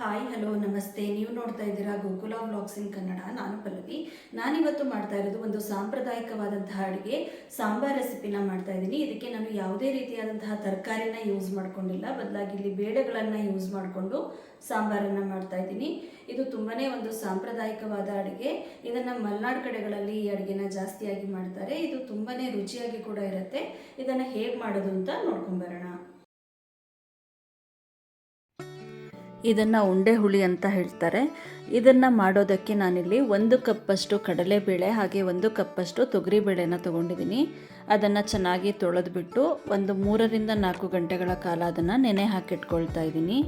Hi, hello, ನಮಸ್ತೆ. ನೀವು ನೋಡ್ತಾ ಇದ್ದೀರಾ ಗೋಕುಲ ವ್ಲಾಗ್ಸ್ ಇನ್ ಕನ್ನಡ. ನಾನು ಪಲ್ಲವಿ. ನಾನಿವತ್ತು ಮಾಡ್ತಾ ಇರೋದು ಒಂದು ಸಾಂಪ್ರದಾಯಿಕವಾದಂತಹ ಅಡುಗೆ. ಸಾಂಬಾರ್ ರೆಸಿಪಿನ ಮಾಡ್ತಾ ಇದ್ದೀನಿ. ಇದಕ್ಕೆ ನಾನು ಯಾವುದೇ ರೀತಿಯಾದಂತಹ ತರಕಾರಿನ ಯೂಸ್ ಮಾಡ್ಕೊಂಡಿಲ್ಲ. ಬದಲಾಗಿ ಇಲ್ಲಿ ಬೇಳೆಗಳನ್ನು ಯೂಸ್ ಮಾಡಿಕೊಂಡು ಸಾಂಬಾರನ್ನು ಮಾಡ್ತಾ ಇದ್ದೀನಿ. ಇದು ತುಂಬಾ ಒಂದು ಸಾಂಪ್ರದಾಯಿಕವಾದ ಅಡುಗೆ. ಇದನ್ನು ಮಲೆನಾಡು ಕಡೆಗಳಲ್ಲಿ ಈ ಅಡುಗೆನ ಜಾಸ್ತಿಯಾಗಿ ಮಾಡ್ತಾರೆ. ಇದು ತುಂಬಾ ರುಚಿಯಾಗಿ ಕೂಡ ಇರುತ್ತೆ. ಇದನ್ನು ಹೇಗೆ ಮಾಡೋದು ಅಂತ ನೋಡ್ಕೊಂಬರೋಣ ಇದನ್ನು ಉಂಡೆ ಹುಳಿ ಅಂತ ಹೇಳ್ತಾರೆ. ಇದನ್ನು ಮಾಡೋದಕ್ಕೆ ನಾನಿಲ್ಲಿ ಒಂದು ಕಪ್ಪಷ್ಟು ಕಡಲೆಬೇಳೆ ಹಾಗೆ ಒಂದು ಕಪ್ಪಷ್ಟು ತೊಗರಿಬೇಳೆನ ತೊಗೊಂಡಿದ್ದೀನಿ ಅದನ್ನು ಚೆನ್ನಾಗಿ ತೊಳೆದ್ಬಿಟ್ಟು ಒಂದು ಮೂರರಿಂದ ನಾಲ್ಕು ಗಂಟೆಗಳ ಕಾಲ ಅದನ್ನು ನೆನೆ ಹಾಕಿಟ್ಕೊಳ್ತಾ ಇದ್ದೀನಿ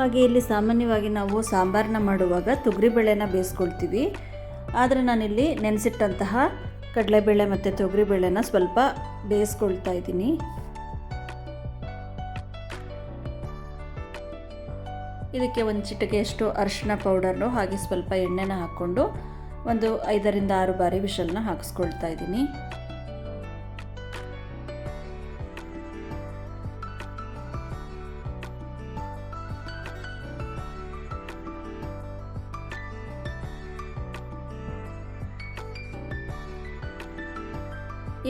ಹಾಗೆ ಇಲ್ಲಿ ಸಾಮಾನ್ಯವಾಗಿ ನಾವು ಸಾಂಬಾರನ್ನ ಮಾಡುವಾಗ ತೊಗರಿಬೇಳೆನ ಬೇಯಿಸ್ಕೊಳ್ತೀವಿ. ಆದರೆ ನಾನಿಲ್ಲಿ ನೆನೆಸಿಟ್ಟಂತಹ ಕಡಲೆಬೇಳೆ ಮತ್ತು ತೊಗರಿಬೇಳೆನ ಸ್ವಲ್ಪ ಬೇಯಿಸ್ಕೊಳ್ತಾ ಇದ್ದೀನಿ. ಇದಕ್ಕೆ ಒಂದು ಚಿಟಿಕೆಯಷ್ಟು ಅರಿಶಿನ ಪೌಡರ್ನು ಹಾಗೆ ಸ್ವಲ್ಪ ಎಣ್ಣೆನ ಹಾಕ್ಕೊಂಡು ಒಂದು ಐದರಿಂದ ಆರು ಬಾರಿ ವಿಷಲನ್ನ ಹಾಕಿಸ್ಕೊಳ್ತಾ ಇದ್ದೀನಿ.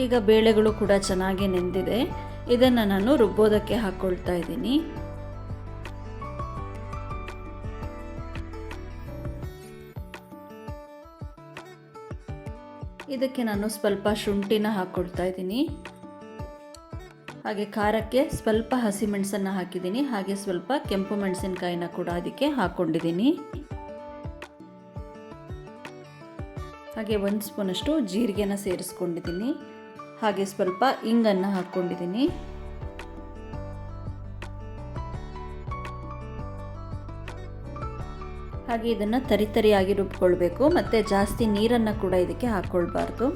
ಈಗ ಬೇಳೆಗಳು ಕೂಡ ಚೆನ್ನಾಗಿ ನೆಂದಿದೆ. ಇದನ್ನು ನಾನು ರುಬ್ಬೋದಕ್ಕೆ ಹಾಕ್ಕೊಳ್ತಾ ಇದ್ದೀನಿ. ಇದಕ್ಕೆ ನಾನು ಸ್ವಲ್ಪ ಶುಂಠಿನ ಹಾಕ್ಕೊಳ್ತಾ ಇದ್ದೀನಿ. ಹಾಗೆ ಖಾರಕ್ಕೆ ಸ್ವಲ್ಪ ಹಸಿಮೆಣಸನ್ನು ಹಾಕಿದ್ದೀನಿ. ಹಾಗೆ ಸ್ವಲ್ಪ ಕೆಂಪು ಮೆಣಸಿನಕಾಯಿನ ಕೂಡ ಅದಕ್ಕೆ ಹಾಕ್ಕೊಂಡಿದ್ದೀನಿ ಹಾಗೆ ಒಂದು ಸ್ಪೂನಷ್ಟು ಜೀರಿಗೆನ ಸೇರಿಸ್ಕೊಂಡಿದ್ದೀನಿ. ಹಾಗೆ ಸ್ವಲ್ಪ ಇಂಗನ್ನು ಹಾಕ್ಕೊಂಡಿದ್ದೀನಿ. ಹಾಗೆ ಇದನ್ನು ತರಿತರಿಯಾಗಿ ರುಬ್ಕೊಳ್ಬೇಕು. ಮತ್ತು ಜಾಸ್ತಿ ನೀರನ್ನು ಕೂಡ ಇದಕ್ಕೆ ಹಾಕ್ಕೊಳ್ಬಾರ್ದು.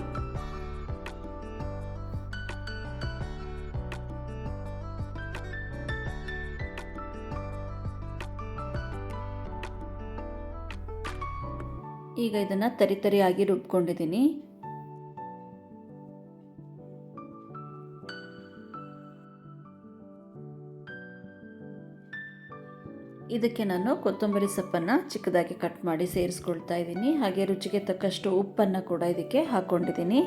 ಈಗ ಇದನ್ನು ತರಿತರಿಯಾಗಿ ರುಬ್ಕೊಂಡಿದ್ದೀನಿ. ಇದಕ್ಕೆ ನಾನು ಕೊತ್ತಂಬರಿ ಸೊಪ್ಪನ್ನು ಚಿಕ್ಕದಾಗಿ ಕಟ್ ಮಾಡಿ ಸೇರಿಸ್ಕೊಳ್ತಾ ಇದ್ದೀನಿ. ಹಾಗೆ ರುಚಿಗೆ ತಕ್ಕಷ್ಟು ಉಪ್ಪನ್ನು ಕೂಡ ಇದಕ್ಕೆ ಹಾಕ್ಕೊಂಡಿದ್ದೀನಿ.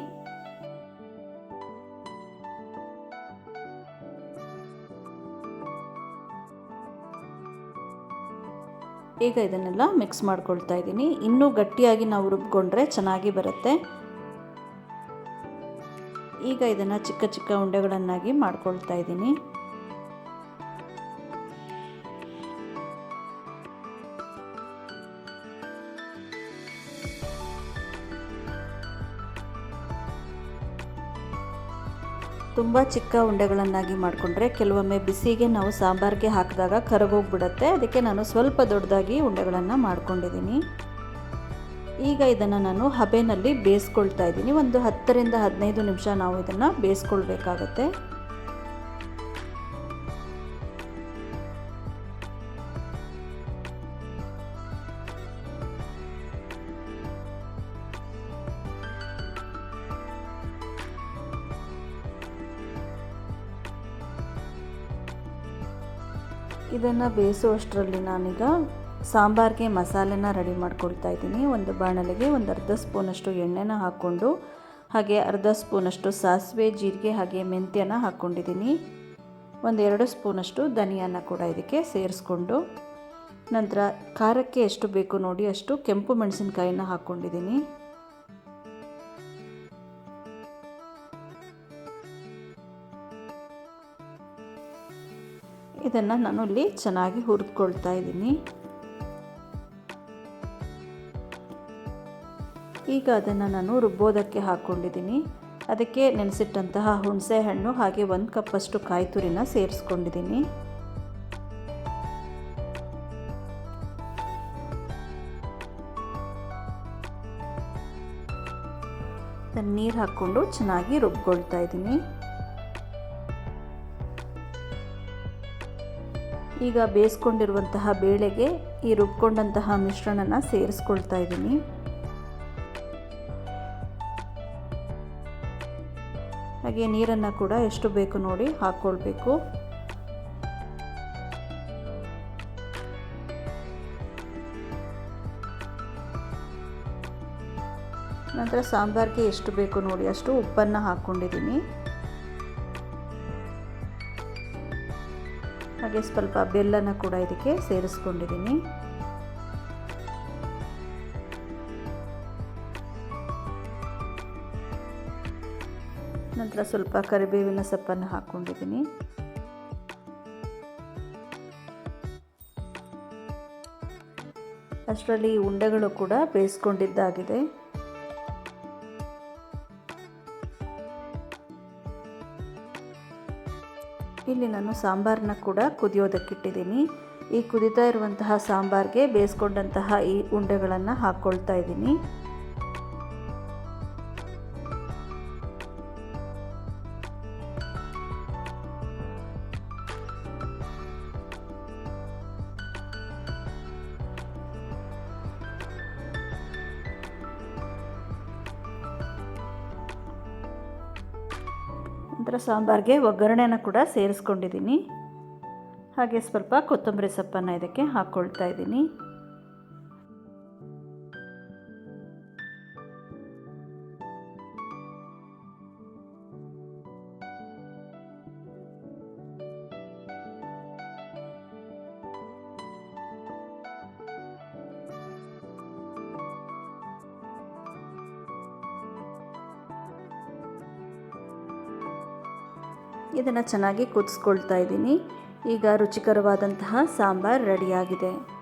ಈಗ ಇದನ್ನೆಲ್ಲ ಮಿಕ್ಸ್ ಮಾಡ್ಕೊಳ್ತಾ ಇದ್ದೀನಿ. ಇನ್ನೂ ಗಟ್ಟಿಯಾಗಿ ನಾವು ರುಬ್ಕೊಂಡ್ರೆ ಚೆನ್ನಾಗಿ ಬರುತ್ತೆ. ಈಗ ಇದನ್ನು ಚಿಕ್ಕ ಚಿಕ್ಕ ಉಂಡೆಗಳನ್ನಾಗಿ ಮಾಡ್ಕೊಳ್ತಾ ಇದ್ದೀನಿ. ತುಂಬ ಚಿಕ್ಕ ಉಂಡೆಗಳನ್ನಾಗಿ ಮಾಡಿಕೊಂಡ್ರೆ ಕೆಲವೊಮ್ಮೆ ಬಿಸಿಗೆ ನಾವು ಸಾಂಬಾರಿಗೆ ಹಾಕಿದಾಗ ಕರಗೋಗ್ಬಿಡುತ್ತೆ. ಅದಕ್ಕೆ ನಾನು ಸ್ವಲ್ಪ ದೊಡ್ಡದಾಗಿ ಉಂಡೆಗಳನ್ನು ಮಾಡ್ಕೊಂಡಿದ್ದೀನಿ. ಈಗ ಇದನ್ನು ನಾನು ಹಬೆನಲ್ಲಿ ಬೇಯಿಸ್ಕೊಳ್ತಾ ಇದ್ದೀನಿ. ಒಂದು ಹತ್ತರಿಂದ ಹದಿನೈದು ನಿಮಿಷ ನಾವು ಇದನ್ನು ಬೇಯಿಸ್ಕೊಳ್ಬೇಕಾಗತ್ತೆ. ಇದನ್ನು ಬೇಯಿಸುವಷ್ಟರಲ್ಲಿ ನಾನೀಗ ಸಾಂಬಾರಿಗೆ ಮಸಾಲೆನ ರೆಡಿ ಮಾಡ್ಕೊಳ್ತಾ ಇದ್ದೀನಿ. ಒಂದು ಬಾಣಲೆಗೆ ಒಂದು ಅರ್ಧ ಸ್ಪೂನಷ್ಟು ಎಣ್ಣೆನ ಹಾಕ್ಕೊಂಡು, ಹಾಗೆ ಅರ್ಧ ಸ್ಪೂನಷ್ಟು ಸಾಸಿವೆ, ಜೀರಿಗೆ, ಹಾಗೆ ಮೆಂತ್ಯನ ಹಾಕ್ಕೊಂಡಿದ್ದೀನಿ. ಒಂದೆರಡು ಸ್ಪೂನಷ್ಟು ಧನಿಯಾನ ಕೂಡ ಇದಕ್ಕೆ ಸೇರಿಸ್ಕೊಂಡು, ನಂತರ ಖಾರಕ್ಕೆ ಎಷ್ಟು ಬೇಕು ನೋಡಿ ಅಷ್ಟು ಕೆಂಪು ಮೆಣಸಿನಕಾಯಿನ ಹಾಕ್ಕೊಂಡಿದ್ದೀನಿ. ಇದನ್ನು ನಾನು ಇಲ್ಲಿ ಚೆನ್ನಾಗಿ ಹುರಿದ್ಕೊಳ್ತಾ ಇದ್ದೀನಿ. ಈಗ ಅದನ್ನು ನಾನು ರುಬ್ಬೋದಕ್ಕೆ ಹಾಕ್ಕೊಂಡಿದ್ದೀನಿ. ಅದಕ್ಕೆ ನೆನೆಸಿಟ್ಟಂತಹ ಹುಣಸೆ ಹಣ್ಣು ಹಾಗೆ ಒಂದು ಕಪ್ಪಷ್ಟು ಕಾಯಿ ತುರಿನ ಸೇರಿಸ್ಕೊಂಡಿದ್ದೀನಿ. ನೀರು ಹಾಕ್ಕೊಂಡು ಚೆನ್ನಾಗಿ ರುಬ್ಕೊಳ್ತಾ ಇದ್ದೀನಿ. ಈಗ ಬೇಯಿಸ್ಕೊಂಡಿರುವಂತಹ ಬೇಳೆಗೆ ಈ ರುಬ್ಕೊಂಡಂತಹ ಮಿಶ್ರಣನ ಸೇರಿಸ್ಕೊಳ್ತಾ ಇದ್ದೀನಿ. ಹಾಗೆ ನೀರನ್ನು ಕೂಡ ಎಷ್ಟು ಬೇಕು ನೋಡಿ ಹಾಕ್ಕೊಳ್ಬೇಕು. ನಂತರ ಸಾಂಬಾರಿಗೆ ಎಷ್ಟು ಬೇಕು ನೋಡಿ ಅಷ್ಟು ಉಪ್ಪನ್ನು ಹಾಕ್ಕೊಂಡಿದ್ದೀನಿ. ಹಾಗೆ ಸ್ವಲ್ಪ ಬೆಲ್ಲನ ಕೂಡ ಇದಕ್ಕೆ ಸೇರಿಸ್ಕೊಂಡಿದ್ದೀನಿ. ನಂತರ ಸ್ವಲ್ಪ ಕರಿಬೇವಿನ ಸೊಪ್ಪನ್ನು ಹಾಕ್ಕೊಂಡಿದ್ದೀನಿ. ಅಷ್ಟರಲ್ಲಿ ಉಂಡೆಗಳು ಕೂಡ ಬೇಯಿಸ್ಕೊಂಡಿದ್ದಾಗಿದೆ. ಇಲ್ಲಿ ನಾನು ಸಾಂಬಾರನ್ನ ಕೂಡ ಕುದಿಯೋದಕ್ಕಿಟ್ಟಿದ್ದೀನಿ. ಈ ಕುದಿತಾ ಇರುವಂತಹ ಸಾಂಬಾರಿಗೆ ಬೇಯಿಸ್ಕೊಂಡಂತಹ ಈ ಉಂಡೆಗಳನ್ನು ಹಾಕ್ಕೊಳ್ತಾ ಇದ್ದೀನಿ. ನಂತರ ಸಾಂಬಾರಿಗೆ ಒಗ್ಗರಣೆನ ಕೂಡ ಸೇರಿಸ್ಕೊಂಡಿದ್ದೀನಿ. ಹಾಗೆ ಸ್ವಲ್ಪ ಕೊತ್ತಂಬರಿ ಸೊಪ್ಪನ್ನು ಇದಕ್ಕೆ ಹಾಕ್ಕೊಳ್ತಾ ಇದ್ದೀನಿ. ಇದನ್ನು ಚೆನ್ನಾಗಿ ಕುದಿಸ್ಕೊಳ್ತಾ ಇದ್ದೀನಿ. ಈಗ ರುಚಿಕರವಾದಂತಹ ಸಾಂಬಾರ್ ರೆಡಿಯಾಗಿದೆ.